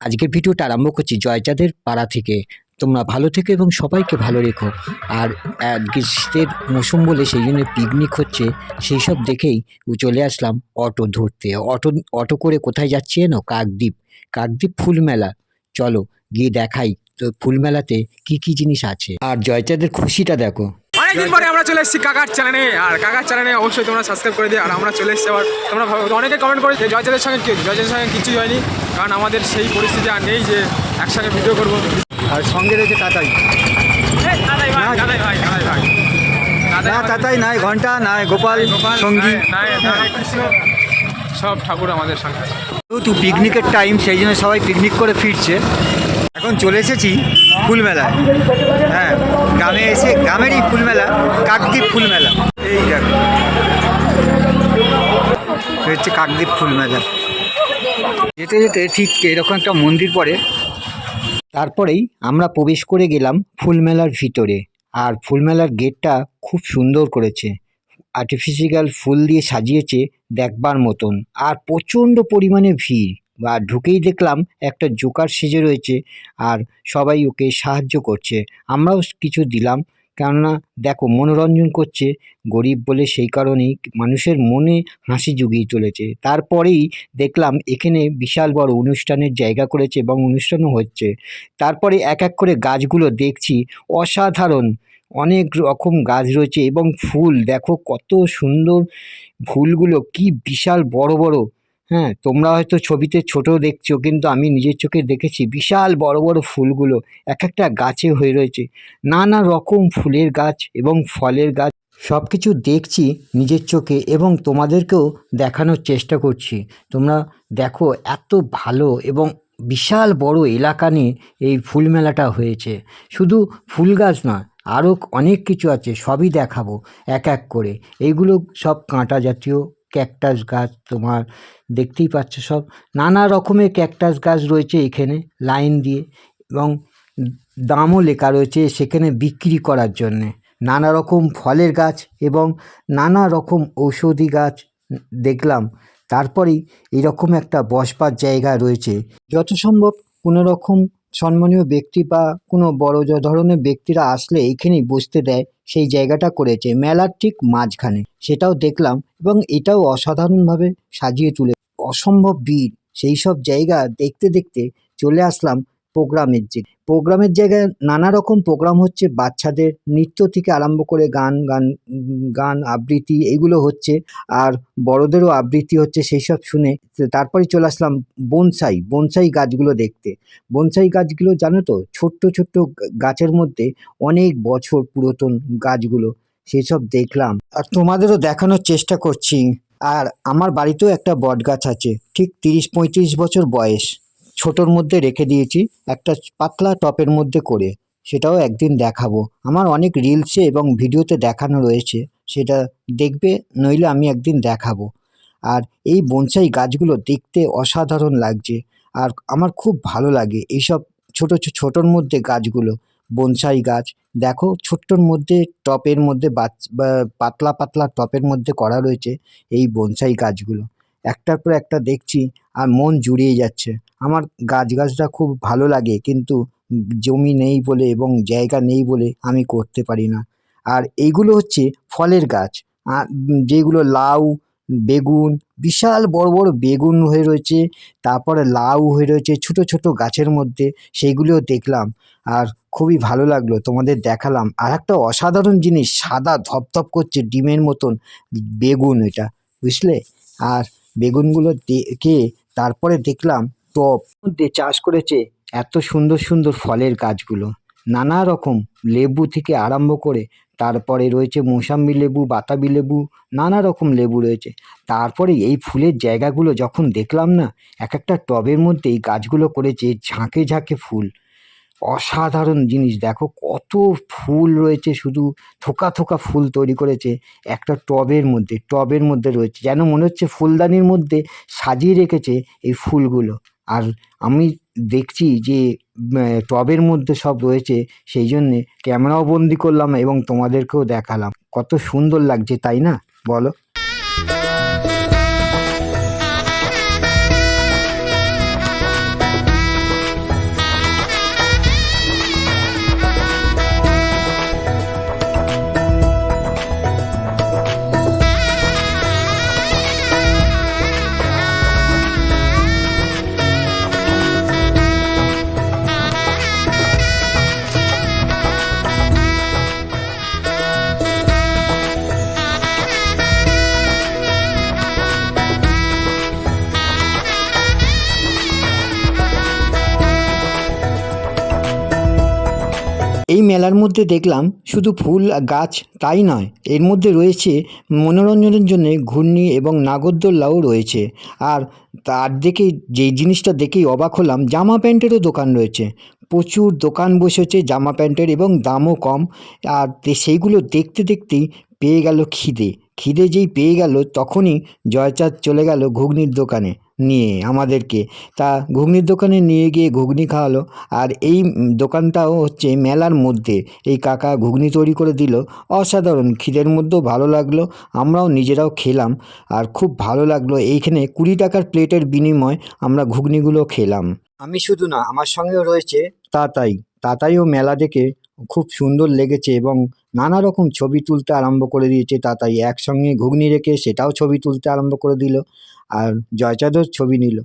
আজকের ভিডিওটা আরম্ভ করছি জয়চাঁদের পাড়া থেকে। তোমরা ভালো থেকো এবং সবাইকে ভালো রেখো। আর গ্রীষ্মের মৌসুম বলে সেই জন্য পিকনিক হচ্ছে, সেই সব দেখেই চলে আসলাম অটো ধরতে। অটো অটো করে কোথায় যাচ্ছি জানো কাকদ্বীপ। কাকদ্বীপ ফুল মেলা চলো গিয়ে দেখাই তো ফুল মেলাতে কি কি জিনিস আছে। আর জয়চাঁদের খুশিটা দেখো। অনেকদিন পরে আমরা চলে এসেছি কাকার চ্যানেলে আর কাকার চ্যানেলে অবশ্যই তোমরা সাবস্ক্রাইব করে দিও। আর আমরা চলে এসেছি আবার তোমরা অনেকে কমেন্ট করে যে জয়চাঁদের সঙ্গে কি জয়চাঁদের সঙ্গে কিছুই হয়নি। কারণ আমাদের সেই পরিস্থিতি আর নেই যে একসঙ্গে ভিডিও করব। আর সঙ্গে রয়েছে তাতাই। না তাতাই নাই ঘণ্টা নাই গোপাল সঙ্গী। সব ঠাকুর আমাদের সঙ্গে যেহেতু পিকনিকের টাইম সেই জন্য সবাই পিকনিক করে ফিরছে। এখন চলে এসেছি ফুল মেলায় হ্যাঁ। গ্রামে এসে গ্রামেরই ফুল মেলা কাকদ্বীপ ফুল মেলা এই দেখো। হচ্ছে কাকদ্বীপ ফুল মেলা যেতে যেতে ঠিক এরকম একটা মন্দির পড়ে। তারপরেই আমরা প্রবেশ করে গেলাম ফুলমেলার ভিতরে। আর ফুলমেলার গেটটা খুব সুন্দর করেছে। আর্টিফিশিয়াল ফুল দিয়ে সাজিয়েছে দেখবার মতন। আর প্রচণ্ড পরিমাণে ভিড়। আর ঢুকেই দেখলাম একটা জোকার সেজে রয়েছে আর সবাই ওকে সাহায্য করছে। আমরাও কিছু দিলাম, কেননা দেখো মনোরঞ্জন করছে, গরিব বলে সেই কারণেই মানুষের মনে হাসি জুগিয়ে চলেছে। তারপরেই দেখলাম এখানে বিশাল বড় অনুষ্ঠানের জায়গা করেছে এবং অনুষ্ঠানও হচ্ছে। তারপরে এক এক করে গাছগুলো দেখছি, অসাধারণ। অনেক রকম গাছ রয়েছে এবং ফুল, দেখো কত সুন্দর ফুলগুলো, কি বিশাল বড় বড়। হ্যাঁ তোমরা হয়তো ছবিতে ছোট দেখছ, কিন্তু আমি নিজের চোখে দেখেছি বিশাল বড় বড় ফুলগুলো এক একটা গাছে হয়ে রয়েছে। নানা রকম ফুলের গাছ এবং ফলের গাছ। সব কিছু দেখছি নিজের চোখে এবং তোমাদেরকেও দেখানোর চেষ্টা করছি। তোমরা দেখো এত ভালো এবং বিশাল বড় এলাকা নিয়ে এই ফুল মেলাটা হয়েছে। শুধু ফুল গাছ নয়, আরও অনেক কিছু আছে, সবই দেখাবো, এক এক করে। এইগুলো সব কাঁটা জাতীয় ক্যাকটাস গাছ তোমার দেখতেই পাচ্ছ সব। নানা রকমের ক্যাকটাস গাছ রয়েছে এখানে লাইন দিয়ে এবং দামও লেখা রয়েছে সেখানে বিক্রি করার জন্যে। নানা রকম ফলের গাছ এবং নানা রকম ঔষধি গাছ দেখলাম। তারপরেই এরকম একটা বসবার জায়গা রয়েছে। যত সম্ভব কোনো রকম সম্মানীয় ব্যক্তি বা কোনো বড় য ধরনের ব্যক্তিরা আসলে এখানেই বসতে দেয়, সেই জায়গাটা করেছে। মেলার ঠিক মাঝখানে। সেটাও দেখলাম এবং এটাও অসাধারণভাবে সাজিয়ে তুলে অসম্ভব ভিড়। সেই সব জায়গা দেখতে দেখতে চলে আসলাম প্রোগ্রামের যে প্রোগ্রামের জায়গায় নানা রকম প্রোগ্রাম হচ্ছে, বাচ্চাদের নৃত্য থেকে আরম্ভ করে গান গান গান, আবৃত্তি এইগুলো হচ্ছে। আর বড়দেরও আবৃত্তি হচ্ছে সেই সব শুনে। তারপরে চলে আসলাম বনসাই বনসাই গাছগুলো দেখতে। বনসাই গাছগুলো জানো তো, ছোট্ট ছোট্ট গাছের মধ্যে অনেক বছর পুরাতন গাছগুলো সেসব দেখলাম। আর তোমাদেরও দেখানোর চেষ্টা করছি। আর আমার বাড়িতেও একটা বট গাছ আছে, ঠিক তিরিশ পঁয়ত্রিশ বছর বয়স। ছোটোর মধ্যে রেখে দিয়েছি, একটা পাতলা টপের মধ্যে করে। সেটাও একদিন দেখাবো। আমার অনেক রিলসে এবং ভিডিওতে দেখানো রয়েছে। সেটা দেখবে, নইলে আমি একদিন দেখাবো। আর এই বনসাই গাছগুলো দেখতে অসাধারণ লাগছে। আর আমার খুব ভালো লাগে এইসব ছোটো ছোটোর মধ্যে গাছগুলো। বনসাই গাছ, দেখো ছোট্টর মধ্যে টপের মধ্যে পাতলা পাতলা টপের মধ্যে করা রয়েছে এই বনসাই গাছগুলো। একটার পর একটা দেখছি আর মন জুড়িয়ে যাচ্ছে। আমার গাছ গাছটা খুব ভালো লাগে, কিন্তু জমি নেই বলে এবং জায়গা নেই বলে আমি করতে পারি না। আর এইগুলো হচ্ছে ফলের গাছ। যেগুলো লাউ, বেগুন, বিশাল বড় বড় বেগুন হয়ে রয়েছে, তারপরে লাউ হয়ে রয়েছে ছোট ছোট গাছের মধ্যে সেইগুলোও দেখলাম আর খুবই ভালো লাগল, তোমাদের দেখালাম। আর একটা অসাধারণ জিনিস, সাদা ধপধপ করছে ডিমের মতন বেগুন এটা, বুঝলে? আর বেগুনগুলো দেখে তারপরে দেখলাম টব মধ্যে চাষ করেছে এত সুন্দর সুন্দর ফলের গাছগুলো। নানা রকম লেবু থেকে আরম্ভ করে তারপরে রয়েছে মৌসাম্বি লেবু, বাতাবি লেবু, নানা রকম লেবু রয়েছে। তারপরে এই ফুলের জায়গাগুলো যখন দেখলাম না, এক একটা টবের মধ্যে এই গাছগুলো করেছে ঝাঁকে ঝাঁকে ফুল। অসাধারণ জিনিস, দেখো কত ফুল রয়েছে শুধু থোকা থোকা ফুল তৈরি করেছে একটা টবের মধ্যে টবের মধ্যে রয়েছে। যেন মনে হচ্ছে ফুলদানির মধ্যে সাজিয়ে রেখেছে এই ফুলগুলো। আর আমি দেখছি যে টবের মধ্যে সব রয়েছে, সেই জন্যে ক্যামেরাও বন্দি করলাম এবং তোমাদেরকেও দেখালাম। কত সুন্দর লাগছে, তাই না? বলো। এই মেলার মধ্যে দেখলাম শুধু ফুল গাছ তাই নয়, এর মধ্যে রয়েছে মনোরঞ্জনের জন্য ঘূর্ণি এবং নাগরদোল্লাও রয়েছে। আর তার দেখে যেই জিনিসটা দেখেই অবাক হলাম, জামা প্যান্টেরও দোকান রয়েছে। প্রচুর দোকান বসেছে জামা প্যান্টের এবং দামও কম। আর সেইগুলো দেখতে দেখতেই পেয়ে গেল খিদে। খিদে যেই পেয়ে গেল, তখনই জয়চাঁদ চলে গেল ঘুগনির দোকানে। নিয়ে আমাদেরকে। তা ঘুগনির দোকানে নিয়ে গিয়ে ঘুগনি খাওয়ালো। আর এই দোকানটাও হচ্ছে মেলার মধ্যে। এই কাকা ঘুগনি তৈরি করে দিল। অসাধারণ। খিদের মধ্যেও ভালো লাগল। আমরাও নিজেরাও খেলাম। আর খুব ভালো লাগল। এইখানে কুড়ি টাকার প্লেটের বিনিময় আমরা ঘুগনিগুলো খেলাম। আমি শুধু না, আমার সঙ্গেও রয়েছে তাতাই। তাতাইও মেলা দেখে খুব সুন্দর লেগেছে এবং নানা রকম ছবি তুলতে আরম্ভ করে দিয়েছে। তাতাই একসঙ্গে ঘুগনি রেখে সেটাও ছবি তুলতে আরম্ভ করে দিল আর জয়চাঁদও ছবি নিল।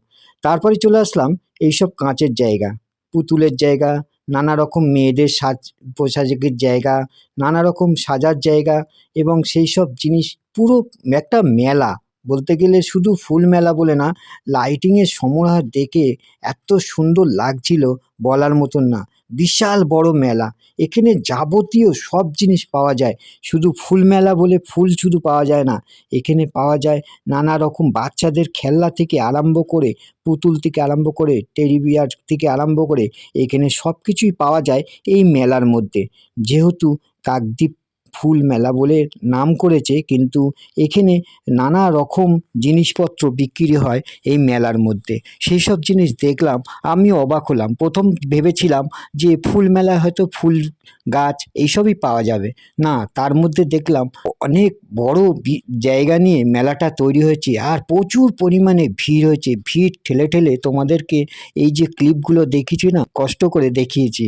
তারপরে চলে আসলাম এইসব কাঁচের জায়গা, পুতুলের জায়গা নানা রকম মেয়েদের সাজ, পোশাকের জায়গা নানা রকম সাজার জায়গা এবং সেই সব জিনিস পুরো একটা মেলা বলতে গেলে শুধু ফুল মেলা বলে না লাইটিংয়ের সমারোহ দেখে এত সুন্দর লাগছিল বলার মতন না। বিশাল বড় মেলা। এখানে যাবতীয় সব জিনিস পাওয়া যায়। শুধু ফুল মেলা বলে ফুল শুধু পাওয়া যায় না। এখানে পাওয়া যায় নানা রকম বাচ্চাদের খেলনা থেকে আরম্ভ করে, পুতুল থেকে আরম্ভ করে টেরিবিয়ার থেকে আরম্ভ করে এখানে সব কিছুই পাওয়া যায় এই মেলার মধ্যে। যেহেতু কাকদ্বীপ ফুল মেলা বলে নাম করেছে, কিন্তু এখানে নানা রকম জিনিসপত্র বিক্রি হয় এই মেলার মধ্যে। সেই সব জিনিস দেখলাম আমি অবাক হলাম। প্রথম ভেবেছিলাম যে ফুল মেলা হয়তো ফুল গাছ এইসবই পাওয়া যাবে। না, তার মধ্যে দেখলাম অনেক বড় জায়গা নিয়ে মেলাটা তৈরি হয়েছে আর প্রচুর পরিমাণে ভিড় হয়েছে। ভিড় ঠেলে ঠেলে তোমাদেরকে এই যে ক্লিপগুলো দেখিয়েছি না, কষ্ট করে দেখিয়েছি।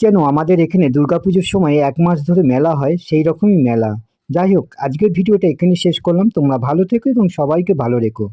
যেন আমাদের এখানে দুর্গাপুজোর সময় এক মাস ধরে মেলা হয়, সেই রকমই মেলা। যাই হোক, আজকের ভিডিওটা এখানে শেষ করলাম। তোমরা ভালো থেকো এবং সবাইকে ভালো রেখো।